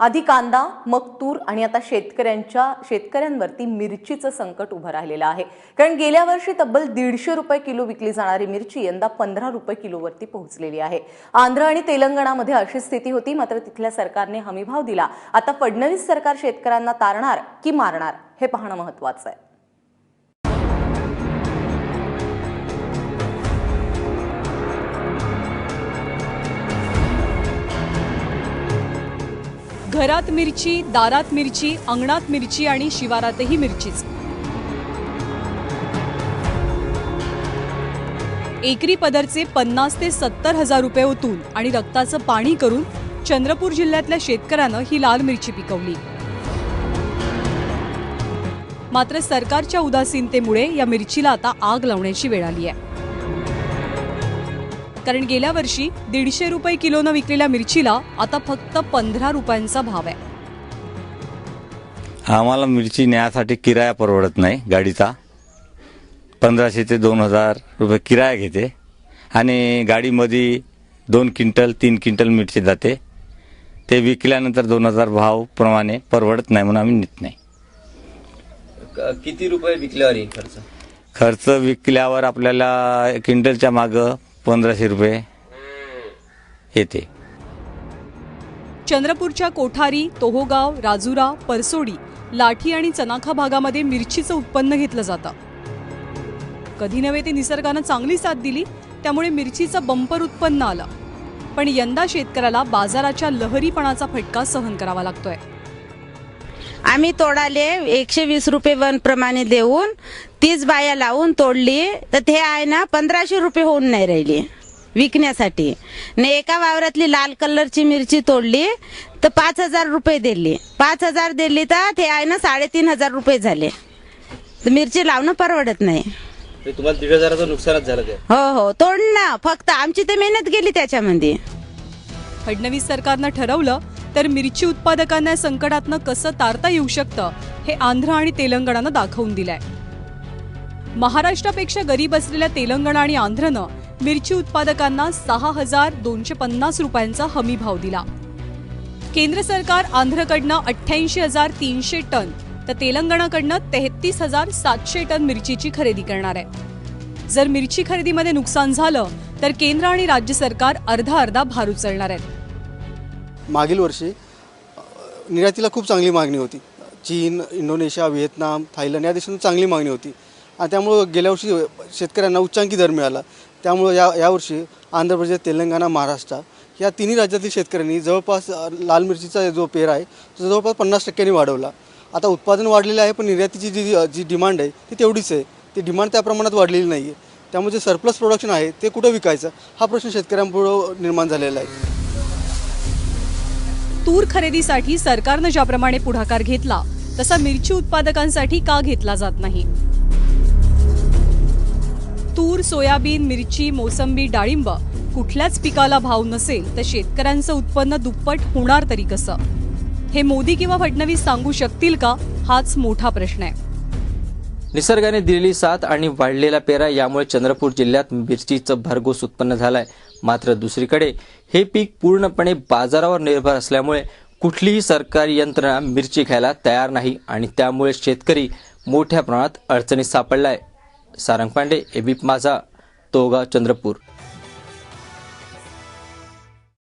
आधी कांदा मग तूर आणि आता शेतकऱ्यांच्या शेतकऱ्यांवरती मिरचीचं संकट उभं राहिलेलं आहे. कारण गेल्या वर्षी तब्बल दीडशे रुपये किलो विकली जाणारी मिरची यंदा पंधरा रुपये किलोवरती पोहोचलेली आहे. आंध्र आणि तेलंगणामध्ये अशी स्थिती होती मात्र तिथल्या सरकारने हमीभाव दिला. आता फडणवीस सरकार शेतकऱ्यांना तारणार की मारणार हे पाहणं महत्वाचं आहे. घरात मिरची दारात मिरची अंगणात मिरची आणि शिवारातही मिरचीच. एकरी पदरचे पन्नास ते सत्तर हजार रुपये ओतून आणि रक्ताचं पाणी करून चंद्रपूर जिल्ह्यातल्या शेतकऱ्यानं ही लाल मिरची पिकवली. मात्र सरकारच्या उदासीनतेमुळे या मिरचीला आता आग लावण्याची वेळ आली आहे. कारण गेल्या वर्षी दीडशे रुपये किलोनं विकलेल्या मिरचीला आता फक्त पंधरा रुपयांचा भाव आहे. आम्हाला मिरची न्यायासाठी किराया परवडत नाही गाडीचा. पंधराशे ते दोन हजार रुपये किराया घेते. आणि गाडीमध्ये दोन क्विंटल तीन क्विंटल मिरची जाते. ते विकल्यानंतर दोन हजार भाव प्रमाणे परवडत नाही म्हणून आम्ही नेत नाही. किती रुपये विकल्यावर येईल खर्च? खर्च विकल्यावर आपल्याला क्विंटलच्या मागं पंधराशे रुपये येते. चंद्रपूरच्या कोठारी तोहोगाव राजुरा परसोडी लाठी आणि चनाखा भागामध्ये मिरचीचं उत्पन्न घेतलं जातं. कधी नव्हे ते निसर्गानं चांगली साथ दिली त्यामुळे मिरचीचं बंपर उत्पन्न आलं. पण यंदा शेतकऱ्याला बाजाराच्या लहरीपणाचा फटका सहन करावा लागतोय. आम्ही तोडाले एकशे वीस रुपये वन प्रमाणे देऊन तीच बाया लावून तोडली. तर ते आहे ना पंधराशे रुपये होऊन नाही राहिली विकण्यासाठी. ने एका वावरातली लाल कलरची मिरची तोडली तर पाच हजार रुपये दिली. पाच हजार दिली तर ते आहे ना साडेतीन हजार रुपये झाले. तर मिरची लावणं परवडत नाही. ते तुम्हाला दीड हजाराचं नुकसानच झालं काय हो हो. तोडणं फक्त आमची तर मेहनत गेली त्याच्यामध्ये. फडणवीस सरकारनं ठरवलं तर मिरची उत्पादकांना संकटातनं कसं तारता येऊ शकतं हे आंध्र आणि तेलंगणानं दाखवून दिलंय. महाराष्ट्रापेक्षा गरीब असलेल्या तेलंगणा आणि आंध्रनं मिरची उत्पादकांना सहा हजार दोनशे पन्नास रुपयांचा हमी भाव दिला. केंद्र सरकार आंध्रकडनं अठ्ठ्याऐंशी हजार तीनशे टन तर तेलंगणाकडनं तेहतीस हजार सातशे टन मिरचीची खरेदी करणार आहे. जर मिरची खरेदीमध्ये नुकसान झालं तर केंद्र आणि राज्य सरकार अर्धा अर्धा भार उचलणार आहेत. मागील वर्षी निर्यातीला खूप चांगली मागणी होती. चीन इंडोनेशिया व्हिएतनाम थायलंड या देशांना चांगली मागणी होती. आणि त्यामुळं गेल्या वर्षी शेतकऱ्यांना उच्चांकी दर मिळाला. त्यामुळं या यावर्षी आंध्र प्रदेश तेलंगणा महाराष्ट्र या तिन्ही राज्यातील शेतकऱ्यांनी जवळपास लाल मिरचीचा जो पेर आहे तो जवळपास पन्नास टक्क्यांनी वाढवला. आता उत्पादन वाढलेलं आहे पण निर्यातीची जी जी डिमांड आहे ती तेवढीच आहे. ती डिमांड त्या प्रमाणात वाढलेली नाही आहे त्यामुळे जे सरप्लस प्रोडक्शन आहे ते कुठं विकायचं? हा प्रश्न शेतकऱ्यांपुढं निर्माण झालेला आहे. तूर खरेदीसाठी सरकारनं ज्याप्रमाणे पुढाकार घेतला तसा मिरची उत्पादकांसाठी का घेतला जात नाही? तूर सोयाबीन मिरची मोसंबी डाळिंब कुठल्याच पिकाला भाव नसेल तर शेतकऱ्यांचं उत्पन्न दुप्पट होणार तरी कसं? हे मोदी किंवा फडणवीस सांगू शकतील का? हाच मोठा प्रश्न आहे. निसर्गाने दिलेली साथ आणि वाढलेला पेरा यामुळे चंद्रपूर जिल्ह्यात मिरचीचं भरघोस उत्पन्न झालंय. मात्र दुसरीकडे हे पीक पूर्णपणे बाजारावर निर्भर असल्यामुळे कुठलीही सरकारी यंत्रणा मिरची घ्यायला तयार नाही आणि त्यामुळे शेतकरी मोठ्या प्रमाणात अडचणीत सापडलाय. सारंग पांडे एबीप माझा तोगा चंद्रपूर.